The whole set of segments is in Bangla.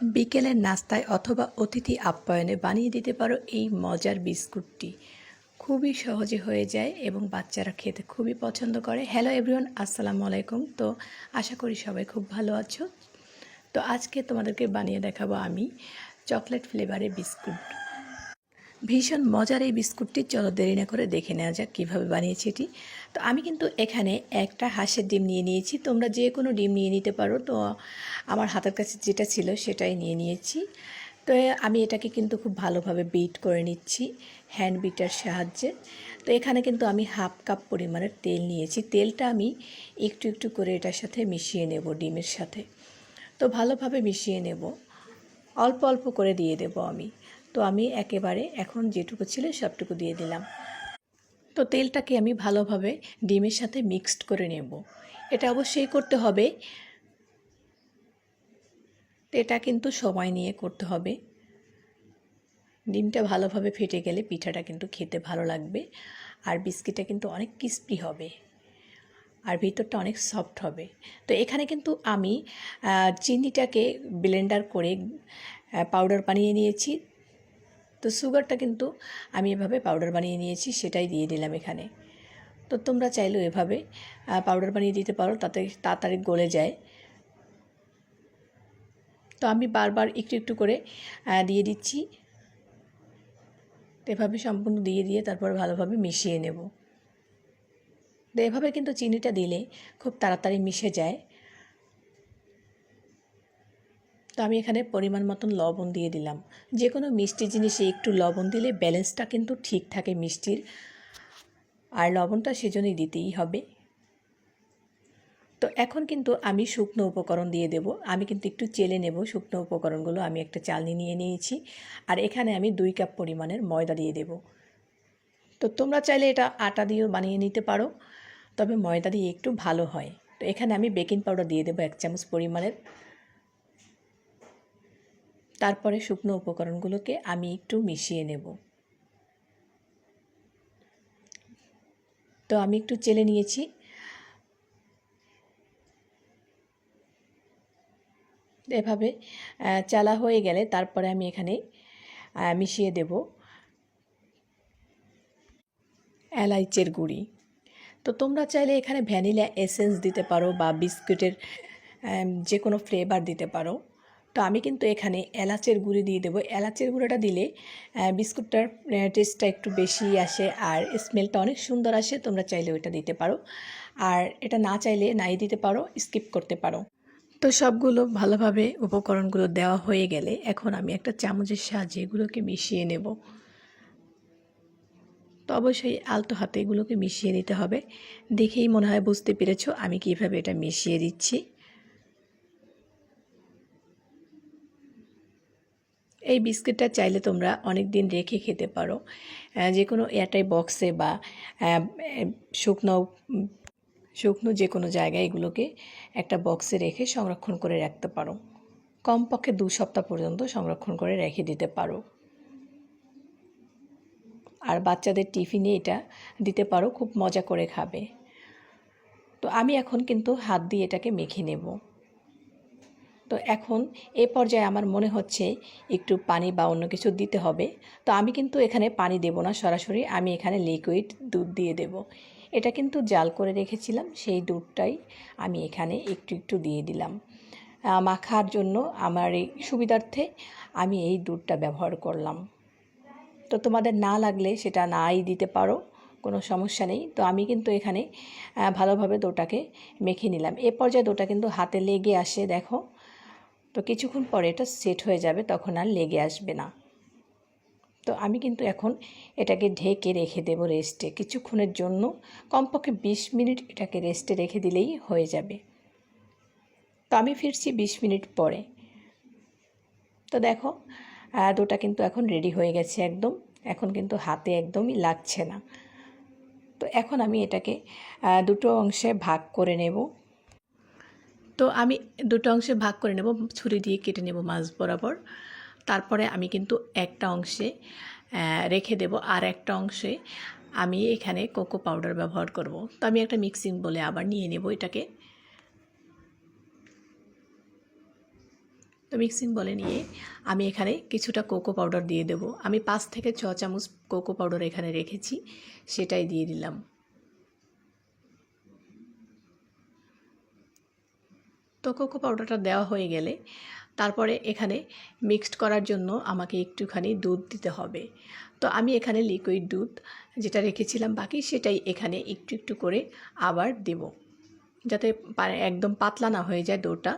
বিকেলের নাস্তায় অথবা অতিথি আপ্যায়নে বানিয়ে দিতে পারো এই মজার বিস্কুটটি। খুবই সহজে হয়ে যায় এবং বাচ্চারা খেতে খুবই পছন্দ করে। হ্যালো এভরিওয়ান আসসালামু আলাইকুম। তো আশা করি সবাই খুব ভালো আছো। তো আজকে তোমাদেরকে বানিয়ে দেখাবো আমি চকলেট ফ্লেভারের বিস্কুট। ভীষণ মজার এই বিস্কুটটি। চলো দেরি না করে দেখে নেওয়া যাক কীভাবে বানিয়েছি এটি। তো আমি কিন্তু এখানে একটা হাঁসের ডিম নিয়ে নিয়েছি। তোমরা যে কোনো ডিম নিয়ে নিতে পারো। তো আমার হাতের কাছে যেটা ছিল সেটাই নিয়ে নিয়েছি। তো আমি এটাকে কিন্তু খুব ভালোভাবে বিট করে নিচ্ছি হ্যান্ড বিটার সাহায্যে। তো এখানে কিন্তু আমি হাফ কাপ পরিমাণের তেল নিয়েছি। তেলটা আমি একটু একটু করে এটার সাথে মিশিয়ে নেব ডিমের সাথে। তো ভালোভাবে মিশিয়ে নেব। অল্প অল্প করে দিয়ে দেব আমি। তো আমি একেবারে এখন যেটুকু ছিল সবটুকু দিয়ে দিলাম। তো তেলটাকে আমি ভালোভাবে ডিমের সাথে মিক্সড করে নেব। এটা অবশ্যই করতে হবে। এটা কিন্তু সময় নিয়ে করতে হবে। ডিমটা ভালোভাবে ফেটে গেলে পিঠাটা কিন্তু খেতে ভালো লাগবে আর বিস্কিটটা কিন্তু অনেক ক্রিস্পি হবে আর ভিতরটা অনেক সফট হবে। তো এখানে কিন্তু আমি চিনিটাকে ব্লেন্ডার করে পাউডার বানিয়ে নিয়েছি। তো সুগারটা কিন্তু আমি এভাবে পাউডার বানিয়ে নিয়েছি, সেটাই দিয়ে দিলাম এখানে। তো তোমরা চাইলেও এভাবে পাউডার বানিয়ে দিতে পারো, তাতে তাড়াতাড়ি গলে যায়। তো আমি বারবার একটু একটু করে দিয়ে দিচ্ছি। তো এভাবে সম্পূর্ণ দিয়ে দিয়ে তারপর ভালোভাবে মিশিয়ে নেব। তো এভাবে কিন্তু চিনিটা দিলে খুব তাড়াতাড়ি মিশে যায়। তো আমি এখানে পরিমাণ মতন লবণ দিয়ে দিলাম। যে কোনো মিষ্টি জিনিসে একটু লবণ দিলে ব্যালেন্সটা কিন্তু ঠিক থাকে মিষ্টির। আর লবণটা সেজন্যই দিতেই হবে। তো এখন কিন্তু আমি শুকনো উপকরণ দিয়ে দেব। আমি কিন্তু একটু চেলে নেব শুকনো উপকরণগুলো। আমি একটা চালনি নিয়ে নিয়েছি। আর এখানে আমি দুই কাপ পরিমাণের ময়দা দিয়ে দেব। তো তোমরা চাইলে এটা আটা দিয়েও বানিয়ে নিতে পারো। তবে ময়দা দিয়ে একটু ভালো হয়। তো এখানে আমি বেকিং পাউডার দিয়ে দেবো এক চামচ পরিমাণের। তারপরে শুকনো উপকরণগুলোকে আমি একটু মিশিয়ে নেব। তো আমি একটু চেলে নিয়েছি। এভাবে চালা হয়ে গেলে তারপরে আমি এখানে মিশিয়ে দেব এলাইচের গুঁড়ি। তো তোমরা চাইলে এখানে ভ্যানিলা এসেন্স দিতে পারো বা বিস্কুটের যে কোনো ফ্লেভার দিতে পারো। তো আমি কিন্তু এখানে এলাচের গুঁড়ি দিয়ে দেবো। এলাচের গুঁড়োটা দিলে বিস্কুটটার টেস্টটা একটু বেশি আসে আর স্মেলটা অনেক সুন্দর আসে, তোমরা চাইলে ওইটা দিতে পারো। আর এটা না চাইলে নাই দিতে পারো স্কিপ করতে পারো। তো সবগুলো ভালোভাবে উপকরণগুলো দেওয়া হয়ে গেলে এখন আমি একটা চামচের সাহায্যে এগুলোকে মিশিয়ে নেব। তো অবশ্যই আলতো হাতে এগুলোকে মিশিয়ে নিতে হবে। দেখেই মনে হয় বুঝতে পেরেছ আমি কীভাবে এটা মিশিয়ে দিচ্ছি। এই বিস্কিটটা চাইলে তোমরা অনেক দিন রেখে খেতে পারো। যে কোনো এয়ারটাই বক্সে বা শুকনো শুকনো যে কোনো জায়গায় এগুলোকে একটা বক্সে রেখে সংরক্ষণ করে রাখতে পারো। কমপক্ষে দু সপ্তাহ পর্যন্ত সংরক্ষণ করে রেখে দিতে পারো। আর বাচ্চাদের টিফিনে এটা দিতে পারো, খুব মজা করে খাবে। তো আমি এখন কিন্তু হাত দিয়ে এটাকে মেখে নেব। তো এখন এ পর্যায়ে আমার মনে হচ্ছে একটু পানি বা অন্য কিছু দিতে হবে। তো আমি কিন্তু এখানে পানি দেব না সরাসরি, আমি এখানে লিকুইড দুধ দিয়ে দেব। এটা কিন্তু জাল করে রেখেছিলাম, সেই দুধটাই আমি এখানে একটু একটু দিয়ে দিলাম। মাখার জন্য আমার এই সুবিধার্থে আমি এই দুধটা ব্যবহার করলাম। তো তোমাদের না লাগলে সেটা নাই দিতে পারো, কোনো সমস্যা নেই। তো আমি কিন্তু এখানে ভালোভাবে দোটাকে মেখে নিলাম। এ পর্যায়ে দোটা কিন্তু হাতে লেগে আসে, দেখো। তো কিছুক্ষণ পরে এটা সেট হয়ে যাবে, তখন আর লেগে আসবে না। তো আমি কিন্তু এখন এটাকে ঢেকে রেখে দেব রেস্টে কিছুক্ষণের জন্য, কমপক্ষে বিশ মিনিট এটাকে রেস্টে রেখে দিলেই হয়ে যাবে। তো আমি ফিরছি বিশ মিনিট পরে। তো দেখো দুটা কিন্তু এখন রেডি হয়ে গেছে একদম। এখন কিন্তু হাতে একদমই লাগছে না। তো এখন আমি এটাকে দুটো অংশে ভাগ করে নেব। তো আমি দুটো অংশে ভাগ করে নেব, ছুরি দিয়ে কেটে নেব মাছ বরাবর। তারপরে আমি কিন্তু একটা অংশে রেখে দেব আর একটা অংশে আমি এখানে কোকো পাউডার ব্যবহার করব। তো আমি একটা মিক্সিং বলে আবার নিয়ে নেব এটাকে। তো মিক্সিং বলে নিয়ে আমি এখানে কিছুটা কোকো পাউডার দিয়ে দেব। আমি পাঁচ থেকে ছ চামচ কোকো পাউডার এখানে রেখেছি, সেটাই দিয়ে দিলাম। তো কোকো পাউডারটা দেওয়া হয়ে গেলে তারপরে এখানে মিক্সড করার জন্য আমাকে একটুখানি দুধ দিতে হবে। তো আমি এখানে লিকুইড দুধ যেটা রেখেছিলাম বাকি সেটাই এখানে একটু একটু করে আবার দেব। যাতে একদম পাতলা না হয়ে যায় ডোটা।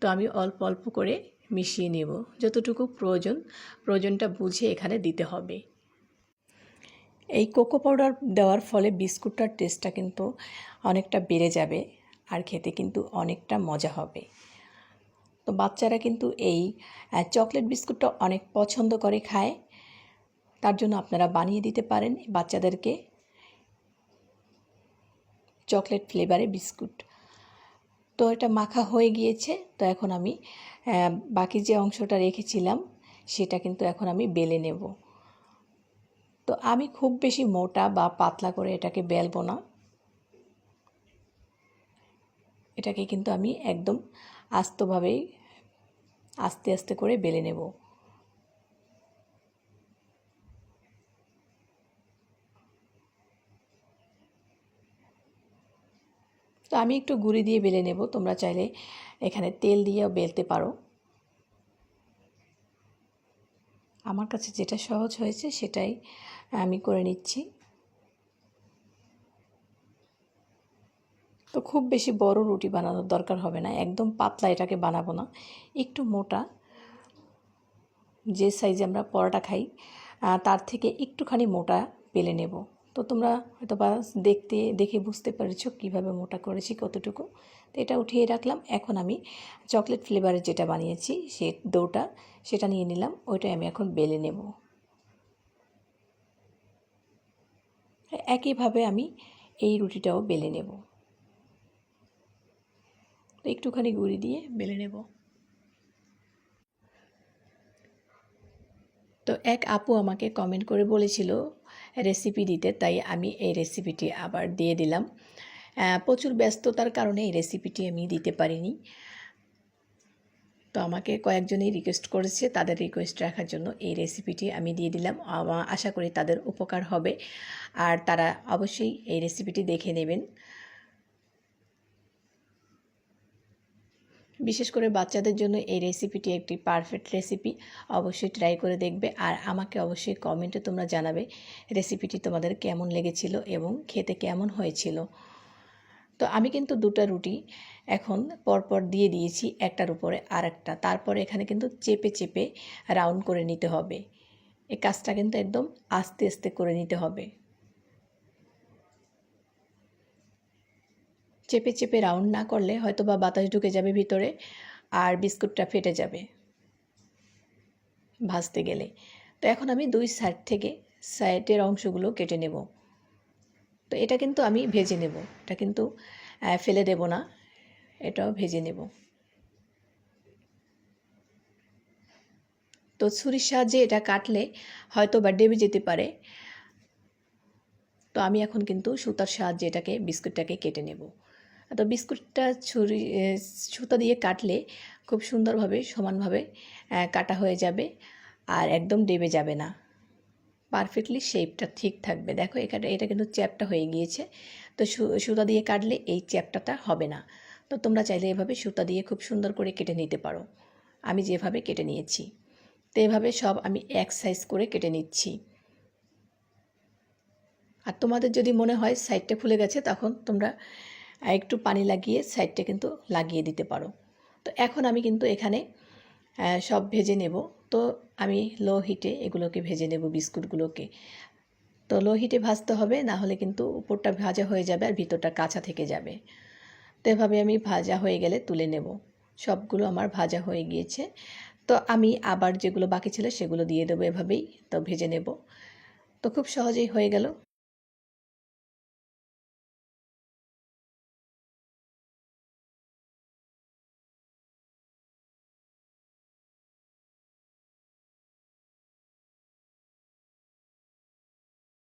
তো আমি অল্প অল্প করে মিশিয়ে নেব। যতটুকু প্রয়োজন, প্রয়োজনটা বুঝে এখানে দিতে হবে। এই কোকো পাউডার দেওয়ার ফলে বিস্কুটটার টেস্টটা কিন্তু অনেকটা বেড়ে যাবে। আর খেতে কিন্তু অনেকটা মজা হবে। তো বাচ্চারা কিন্তু এই চকলেট বিস্কুটটা অনেক পছন্দ করে খায়। তার জন্য আপনারা বানিয়ে দিতে পারেন বাচ্চাদেরকে চকলেট ফ্লেভারে বিস্কুট। তো এটা মাখা হয়ে গিয়েছে, তো এখন আমি বাকি যে অংশটা রেখেছিলাম, সেটা কিন্তু এখন আমি বেলে নেব। তো আমি খুব বেশি মোটা বা পাতলা করে এটাকে বেলবো না। এটাকে কিন্তু আমি একদম আস্তভাবেই আস্তে আস্তে করে বেলে নেব। তো আমি একটু গুঁড়ি দিয়ে বেলে নেব, তোমরা চাইলে এখানে তেল দিয়েও বেলতে পারো। আমার কাছে যেটা সহজ হয়েছে সেটাই আমি করে নিচ্ছি। তো খুব বেশি বড় রুটি বানানোর দরকার হবে না, একদম পাতলা এটাকে বানাবো না। একটু মোটা, যে সাইজে আমরা পরোটা খাই তার থেকে একটুখানি মোটা পেলে নেব। তো তোমরা হয়তো বা দেখতে, দেখে বুঝতে পেরেছ কীভাবে মোটা করেছি, কতটুকু। তো এটা উঠিয়ে রাখলাম। এখন আমি চকলেট ফ্লেভারের যেটা বানিয়েছি, সে ডোটা, সেটা নিয়ে নিলাম। ওইটাই আমি এখন বেলে নেব। একইভাবে আমি এই রুটিটাও বেলে নেব। একটুখানি গুঁড়ি দিয়ে বেলে নেব। তো এক আপু আমাকে কমেন্ট করে বলেছিল রেসিপি দিতে, তাই আমি এই রেসিপিটি আবার দিয়ে দিলাম। প্রচুর ব্যস্ততার কারণে এই রেসিপিটি আমি দিতে পারিনি। তো আমাকে কয়েকজনই রিকোয়েস্ট করেছে, তাদের রিকোয়েস্ট রাখার জন্য এই রেসিপিটি আমি দিয়ে দিলাম। আশা করি তাদের উপকার হবে। আর তারা অবশ্যই এই রেসিপিটি দেখে নেবেন। বিশেষ করে বাচ্চাদের জন্য এই রেসিপিটি একটি পারফেক্ট রেসিপি অবশ্যই ট্রাই করে দেখবে। আর আমাকে অবশ্যই কমেন্টে তোমরা জানাবে রেসিপিটি তোমাদের কেমন লেগেছিল এবং খেতে কেমন হয়েছিল। তো আমি কিন্তু দুটো রুটি এখন পরপর দিয়ে দিয়েছি, একটার উপরে আর একটা তারপরে এখানে কিন্তু চেপে চেপে রাউন্ড করে নিতে হবে। এই কাজটা কিন্তু একদম আস্তে আস্তে করে নিতে হবে। চেপে চেপে রাউন্ড না করলে হয়তো বা বাতাস ঢুকে যাবে ভিতরে আর বিস্কুটটা ফেটে যাবে ভাজতে গেলে। তো এখন আমি দুই সাইড থেকে সাইডের অংশগুলো কেটে নেব। তো এটা কিন্তু আমি ভেজে নেব। এটা কিন্তু ফেলে দেব না। এটাও ভেজে নেব। তো ছুরির সাহায্যে এটা কাটলে হয়তো বা ডেবে যেতে পারে। তো আমি এখন কিন্তু সুতার সাহায্যে এটাকে, বিস্কুটটাকে কেটে নেব। তো বিস্কুটটা ছুরি সুতা দিয়ে কাটলে খুব সুন্দরভাবে, সমানভাবে কাটা হয়ে যাবে আর একদম ডেবে যাবে না। পারফেক্টলি শেপটা ঠিক থাকবে। দেখো এখানে, এটা কিন্তু চ্যাপটা হয়ে গিয়েছে। তো সুতা দিয়ে কাটলে এই চ্যাপটাটা হবে না। তো তোমরা চাইলে এভাবে সুতা দিয়ে খুব সুন্দর করে কেটে নিতে পারো। আমি যেভাবে কেটে নিয়েছি তো এভাবে সব আমি এক সাইজ করে কেটে নিচ্ছি। আর তোমাদের যদি মনে হয় সাইডটা খুলে গেছে, তখন তোমরা একটু পানি লাগিয়ে সাইডটা কিন্তু লাগিয়ে দিতে পারো। তো এখন আমি কিন্তু এখানে সব ভেজে নেব। তো আমি লো হিটে এগুলোকে ভেজে নেব, বিস্কুটগুলোকে। তো লো হিটে ভাজতে হবে, না হলে কিন্তু উপরটা ভাজা হয়ে যাবে আর ভিতরটা কাঁচা থেকে যাবে। তো এভাবে আমি ভাজা হয়ে গেলে তুলে নেব। সবগুলো আমার ভাজা হয়ে গিয়েছে। তো আমি আবার যেগুলো বাকি ছিল সেগুলো দিয়ে দেবো এভাবেই। তো ভেজে নেব। তো খুব সহজেই হয়ে গেল।